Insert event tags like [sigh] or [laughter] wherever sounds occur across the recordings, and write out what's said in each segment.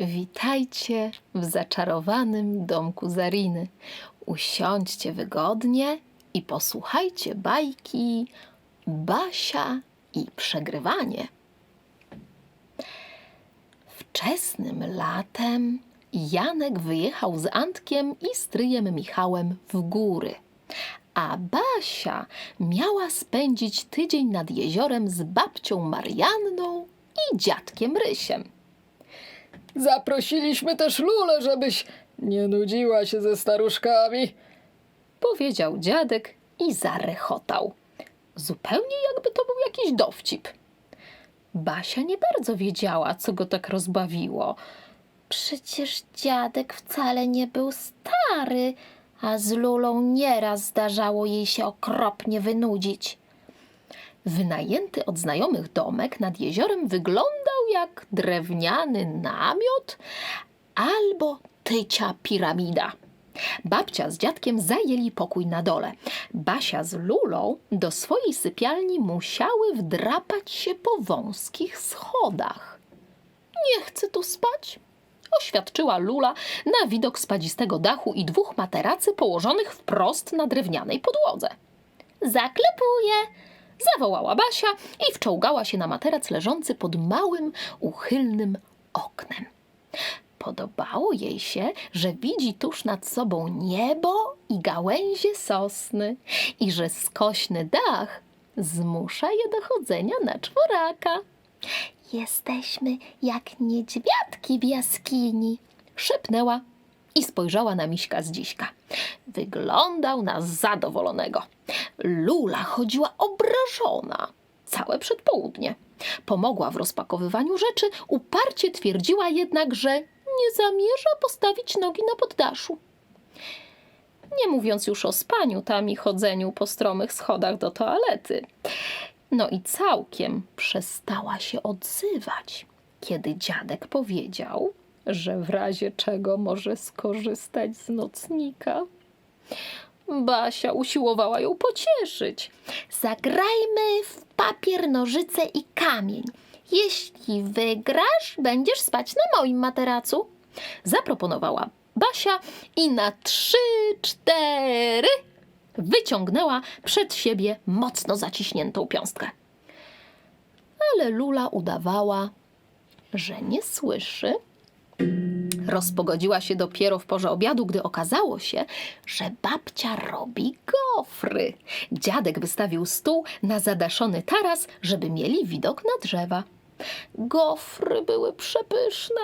Witajcie w zaczarowanym domku Zariny. Usiądźcie wygodnie i posłuchajcie bajki Basia i przegrywanie. Wczesnym latem Janek wyjechał z Antkiem i stryjem Michałem w góry, a Basia miała spędzić tydzień nad jeziorem z babcią Marianną i dziadkiem Rysiem. Zaprosiliśmy też Lulę, żebyś nie nudziła się ze staruszkami. powiedział dziadek i zarechotał. Zupełnie jakby to był jakiś dowcip. Basia nie bardzo wiedziała, co go tak rozbawiło. Przecież dziadek wcale nie był stary, a z Lulą nieraz zdarzało jej się okropnie wynudzić. Wynajęty od znajomych domek nad jeziorem wyglądał jak drewniany namiot albo tycia piramida. Babcia z dziadkiem zajęli pokój na dole. Basia z Lulą do swojej sypialni musiały wdrapać się po wąskich schodach. Nie chcę tu spać, oświadczyła Lula na widok spadzistego dachu i dwóch materacy położonych wprost na drewnianej podłodze. Zaklepuję! Zawołała Basia i wczołgała się na materac leżący pod małym, uchylnym oknem. Podobało jej się, że widzi tuż nad sobą niebo i gałęzie sosny i że skośny dach zmusza je do chodzenia na czworaka. Jesteśmy jak niedźwiadki w jaskini. Szepnęła i spojrzała na Miśka z dziśka. Wyglądał na zadowolonego. Lula chodziła obrażona całe przedpołudnie. Pomogła w rozpakowywaniu rzeczy, uparcie twierdziła jednak, że nie zamierza postawić nogi na poddaszu. Nie mówiąc już o spaniu tam i chodzeniu po stromych schodach do toalety. No i całkiem przestała się odzywać, kiedy dziadek powiedział, że w razie czego może skorzystać z nocnika. Basia usiłowała ją pocieszyć. Zagrajmy w papier, nożyce i kamień. Jeśli wygrasz, będziesz spać na moim materacu. Zaproponowała Basia i na trzy, cztery wyciągnęła przed siebie mocno zaciśniętą piąstkę. Ale Lula udawała, że nie słyszy. Rozpogodziła się dopiero w porze obiadu, gdy okazało się, że babcia robi gofry. Dziadek wystawił stół na zadaszony taras, żeby mieli widok na drzewa. Gofry były przepyszne.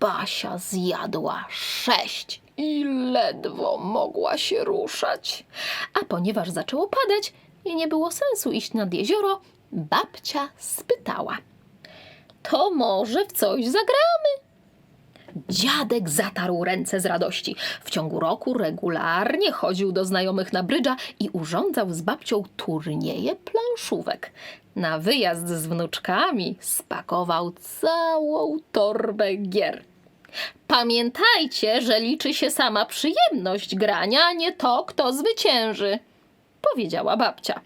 Basia zjadła sześć i ledwo mogła się ruszać. A ponieważ zaczęło padać i nie było sensu iść nad jezioro, babcia spytała: To może w coś zagramy? Dziadek zatarł ręce z radości. W ciągu roku regularnie chodził do znajomych na brydża i urządzał z babcią turnieje planszówek. Na wyjazd z wnuczkami spakował całą torbę gier. Pamiętajcie, że liczy się sama przyjemność grania, a nie to, kto zwycięży, powiedziała babcia.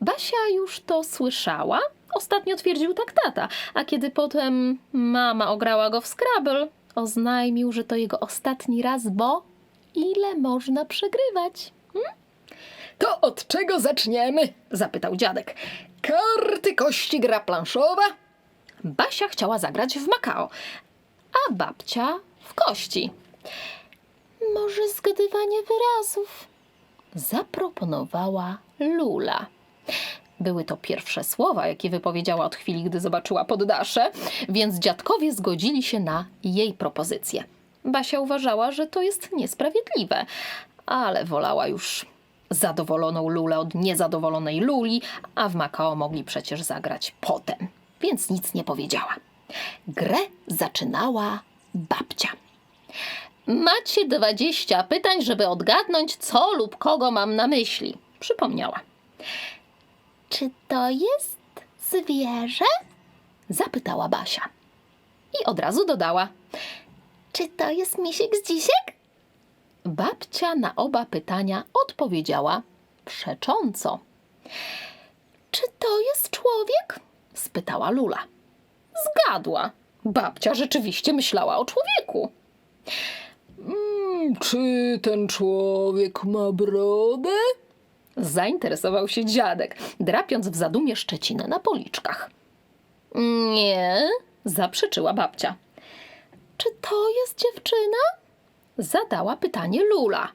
Basia już to słyszała. Ostatnio twierdził tak tata, a kiedy potem mama ograła go w Scrabble, oznajmił, że to jego ostatni raz, bo ile można przegrywać? To od czego zaczniemy? Zapytał dziadek. Karty, kości, gra planszowa? Basia chciała zagrać w Makao, a babcia w kości. Może zgadywanie wyrazów. Zaproponowała Lula. Były to pierwsze słowa, jakie wypowiedziała od chwili, gdy zobaczyła poddasze, więc dziadkowie zgodzili się na jej propozycję. Basia uważała, że to jest niesprawiedliwe, ale wolała już zadowoloną Lulę od niezadowolonej Luli, a w Makao mogli przecież zagrać potem, więc nic nie powiedziała. Grę zaczynała babcia. Macie dwadzieścia pytań, żeby odgadnąć, co lub kogo mam na myśli, przypomniała. Czy to jest zwierzę? Zapytała Basia. I od razu dodała. Czy to jest misiek z dzisiek? Babcia na oba pytania odpowiedziała przecząco. Czy to jest człowiek? Spytała Lula. Zgadła. Babcia rzeczywiście myślała o człowieku. Mm, czy ten człowiek ma brodę? Zainteresował się dziadek, drapiąc w zadumie szczecinę na policzkach. Nie, zaprzeczyła babcia. Czy to jest dziewczyna? Zadała pytanie Lula.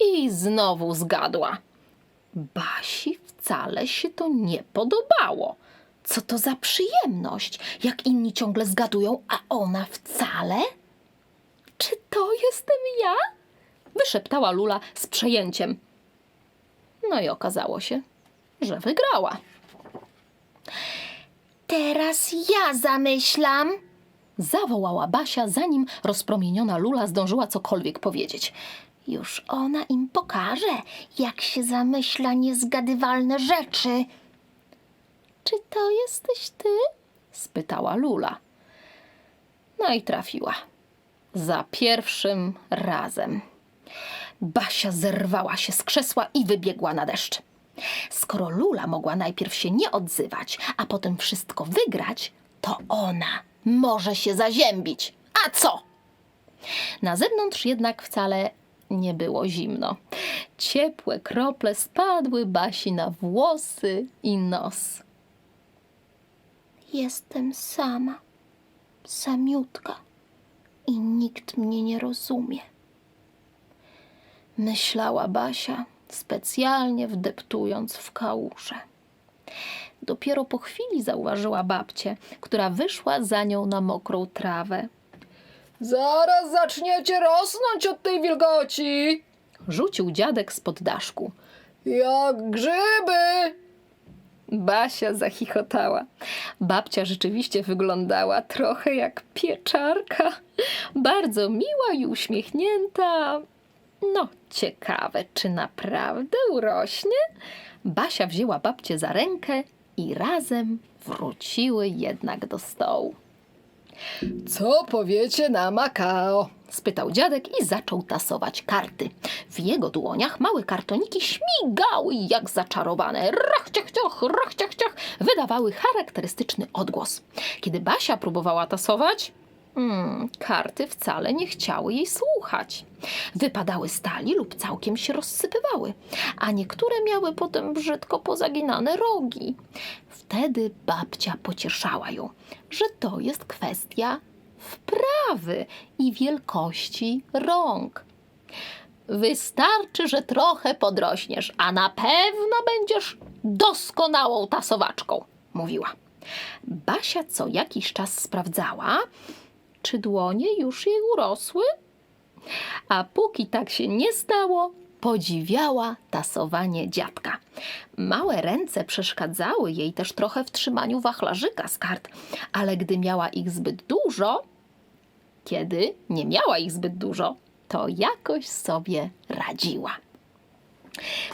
I znowu zgadła. Basi wcale się to nie podobało. Co to za przyjemność, jak inni ciągle zgadują, a ona wcale? Czy to jestem ja? Wyszeptała Lula z przejęciem. No i okazało się, że wygrała. Teraz ja zamyślam. Zawołała Basia, zanim rozpromieniona Lula zdążyła cokolwiek powiedzieć. Już ona im pokaże, jak się zamyśla niezgadywalne rzeczy. Czy to jesteś ty? spytała Lula. No i trafiła. Za pierwszym razem. Basia zerwała się z krzesła i wybiegła na deszcz. Skoro Lula mogła najpierw się nie odzywać, a potem wszystko wygrać, to ona może się zaziębić. A co? Na zewnątrz jednak wcale nie było zimno. Ciepłe krople spadły Basi na włosy i nos. Jestem sama, samiutka i nikt mnie nie rozumie. Myślała Basia, specjalnie wdeptując w kałużę. Dopiero po chwili zauważyła babcię, która wyszła za nią na mokrą trawę. Zaraz zaczniecie rosnąć od tej wilgoci. Rzucił dziadek spod daszku. Jak grzyby. Basia zachichotała. Babcia rzeczywiście wyglądała trochę jak pieczarka. Bardzo miła i uśmiechnięta. No, ciekawe, czy naprawdę urośnie? Basia wzięła babcię za rękę i razem wróciły jednak do stołu. Co powiecie na Makao? spytał dziadek i zaczął tasować karty. W jego dłoniach małe kartoniki śmigały jak zaczarowane. Rach, ciach, ciach, rach, ciach, ciach, wydawały charakterystyczny odgłos. Kiedy Basia próbowała tasować, mm, karty wcale nie chciały jej słuchać. Wypadały stali lub całkiem się rozsypywały, a niektóre miały potem brzydko pozaginane rogi. Wtedy babcia pocieszała ją, że to jest kwestia wprawy i wielkości rąk. Wystarczy, że trochę podrośniesz, a na pewno będziesz doskonałą tasowaczką, mówiła. Basia co jakiś czas sprawdzała, czy dłonie już jej urosły, a póki tak się nie stało, podziwiała tasowanie dziadka. Małe ręce przeszkadzały jej też trochę w trzymaniu wachlarzyka z kart, ale gdy miała ich zbyt dużo, kiedy nie miała ich zbyt dużo, to jakoś sobie radziła.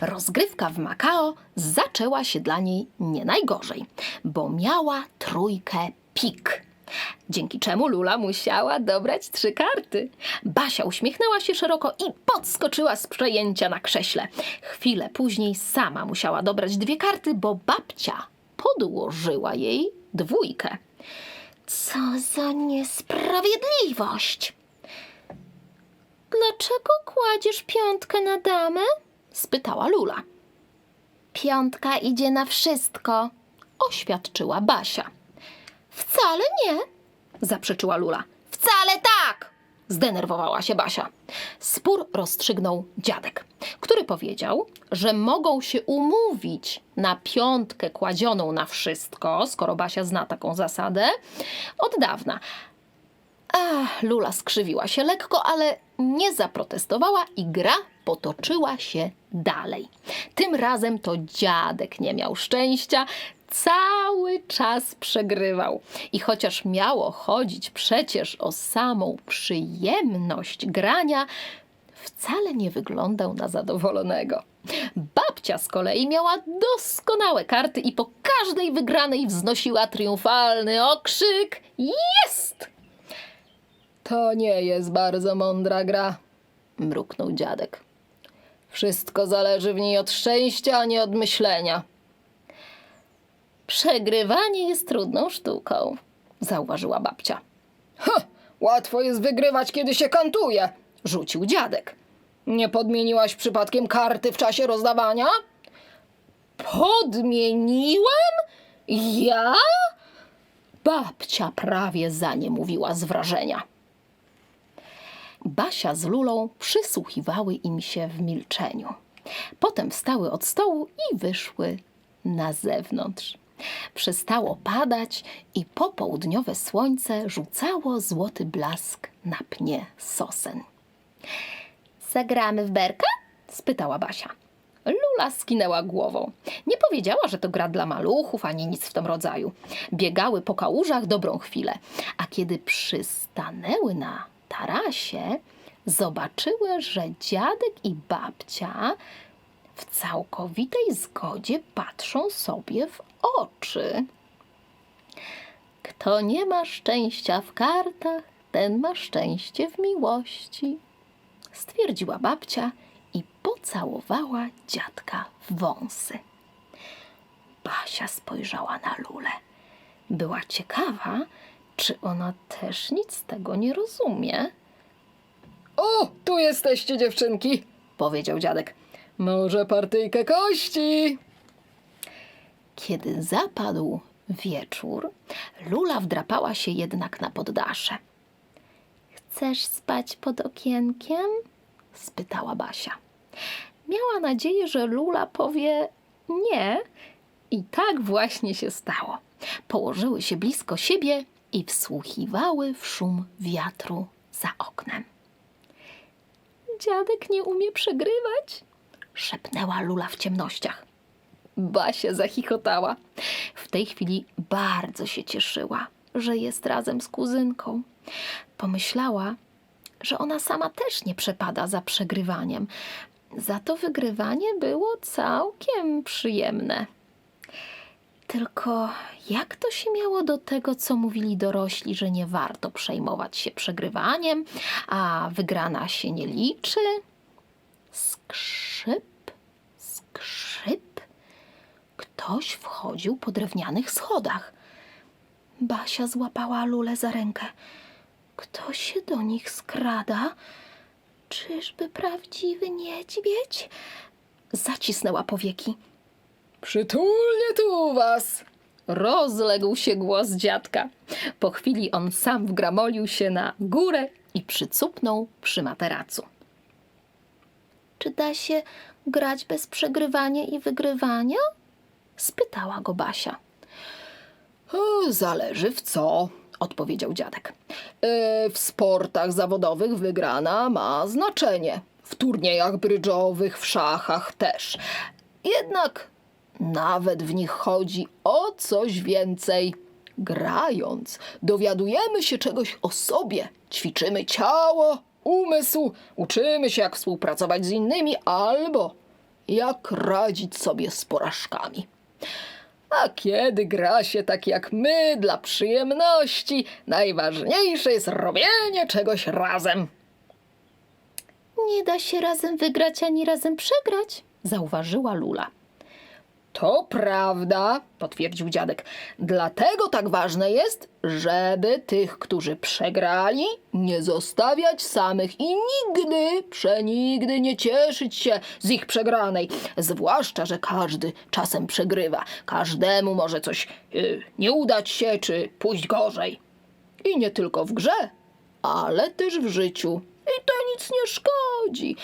Rozgrywka w Makao zaczęła się dla niej nie najgorzej, bo miała trójkę pik. Dzięki czemu Lula musiała dobrać trzy karty. Basia uśmiechnęła się szeroko i podskoczyła z przejęcia na krześle. Chwilę później sama musiała dobrać dwie karty, bo babcia podłożyła jej dwójkę. Co za niesprawiedliwość! Dlaczego kładziesz piątkę na damę? spytała Lula. Piątka idzie na wszystko. Oświadczyła Basia. Wcale nie. Zaprzeczyła Lula. Wcale tak! Zdenerwowała się Basia. Spór rozstrzygnął dziadek, który powiedział, że mogą się umówić na piątkę kładzioną na wszystko, skoro Basia zna taką zasadę, od dawna. Ach, Lula skrzywiła się lekko, ale nie zaprotestowała i gra potoczyła się dalej. Tym razem to dziadek nie miał szczęścia, cały czas przegrywał. I chociaż miało chodzić przecież o samą przyjemność grania, wcale nie wyglądał na zadowolonego. Babcia z kolei miała doskonałe karty i po każdej wygranej wznosiła triumfalny okrzyk: Jest! To nie jest bardzo mądra gra. mruknął dziadek. Wszystko zależy w niej od szczęścia, a nie od myślenia. Przegrywanie jest trudną sztuką, zauważyła babcia. Ha, łatwo jest wygrywać, kiedy się kantuje. Rzucił dziadek. Nie podmieniłaś przypadkiem karty w czasie rozdawania? Podmieniłem? Ja? Babcia prawie za nie mówiła z wrażenia. Basia z Lulą przysłuchiwały im się w milczeniu. Potem wstały od stołu i wyszły na zewnątrz. Przestało padać i popołudniowe słońce rzucało złoty blask na pnie sosen. Zagramy w berka? spytała Basia. Lula skinęła głową. Nie powiedziała, że to gra dla maluchów, ani nic w tym rodzaju. Biegały po kałużach dobrą chwilę, a kiedy przystanęły na tarasie, zobaczyły, że dziadek i babcia w całkowitej zgodzie patrzą sobie w oczy. Kto nie ma szczęścia w kartach, ten ma szczęście w miłości stwierdziła babcia i pocałowała dziadka w wąsy. Basia spojrzała na Lulę. Była ciekawa, czy ona też nic z tego nie rozumie, O, tu jesteście dziewczynki. powiedział dziadek. Może partyjkę kości? Kiedy zapadł wieczór, Lula wdrapała się jednak na poddasze. Chcesz spać pod okienkiem? spytała Basia. Miała nadzieję, że Lula powie nie, i tak właśnie się stało. Położyły się blisko siebie i wsłuchiwały w szum wiatru za oknem. Dziadek nie umie przegrywać, szepnęła Lula w ciemnościach. Basia zachichotała. W tej chwili bardzo się cieszyła, że jest razem z kuzynką. Pomyślała, że ona sama też nie przepada za przegrywaniem. Za to wygrywanie było całkiem przyjemne. Tylko jak to się miało do tego, co mówili dorośli, że nie warto przejmować się przegrywaniem, a wygrana się nie liczy? Skrzyp. Ktoś wchodził po drewnianych schodach. Basia złapała Lulę za rękę. Kto się do nich skrada? Czyżby prawdziwy niedźwiedź? Zacisnęła powieki. Przytulnie tu u was. Rozległ się głos dziadka. Po chwili on sam wgramolił się na górę i przycupnął przy materacu. Czy da się grać bez przegrywania i wygrywania? Spytała go Basia. O, zależy w co, odpowiedział dziadek. E, w sportach zawodowych wygrana ma znaczenie. W turniejach brydżowych, w szachach też. Jednak nawet w nich chodzi o coś więcej. Grając, dowiadujemy się czegoś o sobie, ćwiczymy ciało, umysł, uczymy się, jak współpracować z innymi albo jak radzić sobie z porażkami. A kiedy gra się tak jak my, dla przyjemności, najważniejsze jest robienie czegoś razem. Nie da się razem wygrać ani razem przegrać, zauważyła Lula. To prawda, potwierdził dziadek. Dlatego tak ważne jest, żeby tych, którzy przegrali, nie zostawiać samych i nigdy, przenigdy nie cieszyć się z ich przegranej. Zwłaszcza, że każdy czasem przegrywa. Każdemu może coś y, nie udać się, czy pójść gorzej. I nie tylko w grze, ale też w życiu. I to nic nie szkodzi.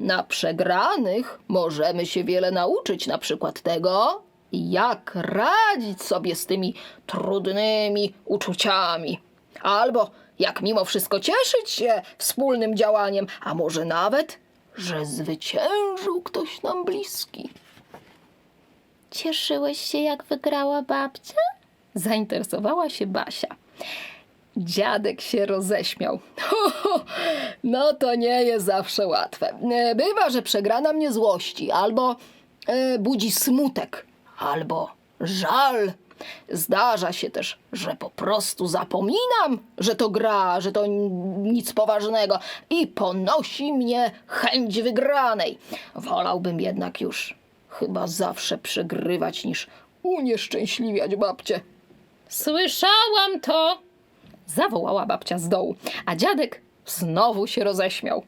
Na przegranych możemy się wiele nauczyć, na przykład tego, jak radzić sobie z tymi trudnymi uczuciami. Albo jak mimo wszystko cieszyć się wspólnym działaniem, a może nawet, że zwyciężył ktoś nam bliski. Cieszyłeś się, jak wygrała babcia? Zainteresowała się Basia. Dziadek się roześmiał. Ho, [laughs] ho, no to nie jest zawsze łatwe. E, Bywa, że przegrana mnie złości, albo e, budzi smutek, albo żal. Zdarza się też, że po prostu zapominam, że to gra, że to nic poważnego i ponosi mnie chęć wygranej. Wolałbym jednak już chyba zawsze przegrywać niż unieszczęśliwiać babcię. Słyszałam to! Zawołała babcia z dołu, a dziadek znowu się roześmiał.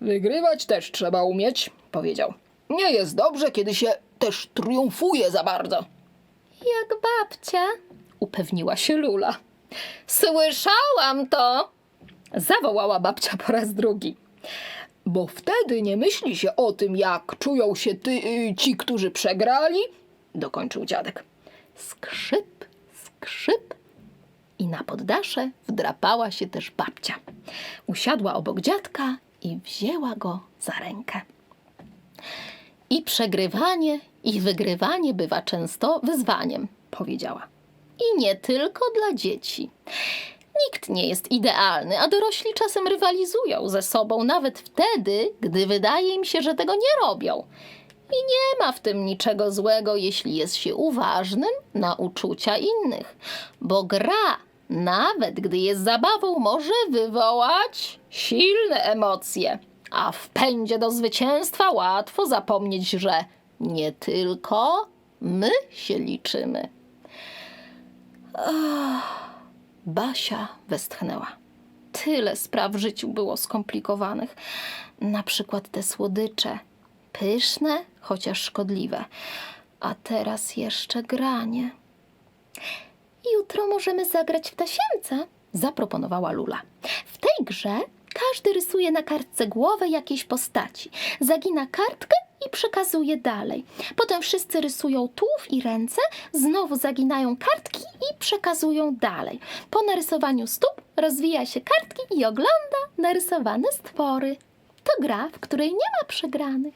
Wygrywać też trzeba umieć, powiedział. Nie jest dobrze, kiedy się też triumfuje za bardzo. Jak babcia? Upewniła się Lula. Słyszałam to! Zawołała babcia po raz drugi. Bo wtedy nie myśli się o tym, jak czują się ty, y, ci, którzy przegrali, dokończył dziadek. Skrzyp, skrzyp. I na poddasze wdrapała się też babcia. Usiadła obok dziadka i wzięła go za rękę. I przegrywanie, i wygrywanie bywa często wyzwaniem, powiedziała. I nie tylko dla dzieci. Nikt nie jest idealny, a dorośli czasem rywalizują ze sobą, nawet wtedy, gdy wydaje im się, że tego nie robią. I nie ma w tym niczego złego, jeśli jest się uważnym na uczucia innych, bo gra, nawet gdy jest zabawą, może wywołać silne emocje, a w pędzie do zwycięstwa łatwo zapomnieć, że nie tylko my się liczymy. Ach, Basia westchnęła. Tyle spraw w życiu było skomplikowanych. Na przykład te słodycze. Pyszne, chociaż szkodliwe. A teraz jeszcze granie. Jutro możemy zagrać w tasiemca. Zaproponowała Lula. W tej grze każdy rysuje na kartce głowę jakiejś postaci, zagina kartkę i przekazuje dalej. Potem wszyscy rysują tułów i ręce, znowu zaginają kartki i przekazują dalej. Po narysowaniu stóp rozwija się kartki i ogląda narysowane stwory. To gra, w której nie ma przegranych.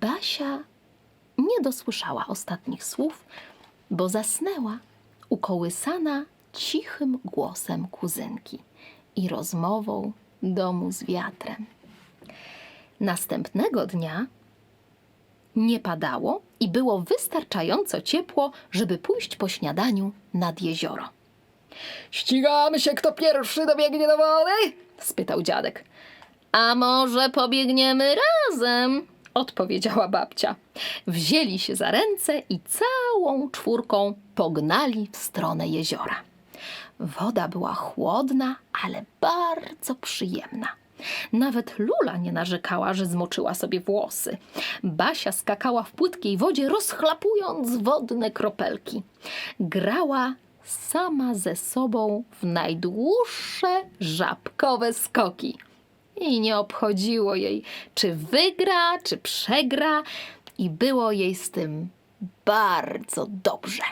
Basia nie dosłyszała ostatnich słów, bo zasnęła, ukołysana cichym głosem kuzynki i rozmową domu z wiatrem. Następnego dnia nie padało i było wystarczająco ciepło, żeby pójść po śniadaniu nad jezioro. ścigamy się, kto pierwszy dobiegnie do wody. spytał dziadek. A może pobiegniemy razem? Odpowiedziała babcia. Wzięli się za ręce i całą czwórką pognali w stronę jeziora. Woda była chłodna, ale bardzo przyjemna. Nawet Lula nie narzekała, że zmoczyła sobie włosy. Basia skakała w płytkiej wodzie, rozchlapując wodne kropelki. Grała sama ze sobą w najdłuższe żabkowe skoki. I nie obchodziło jej, czy wygra, czy przegra, i było jej z tym bardzo dobrze.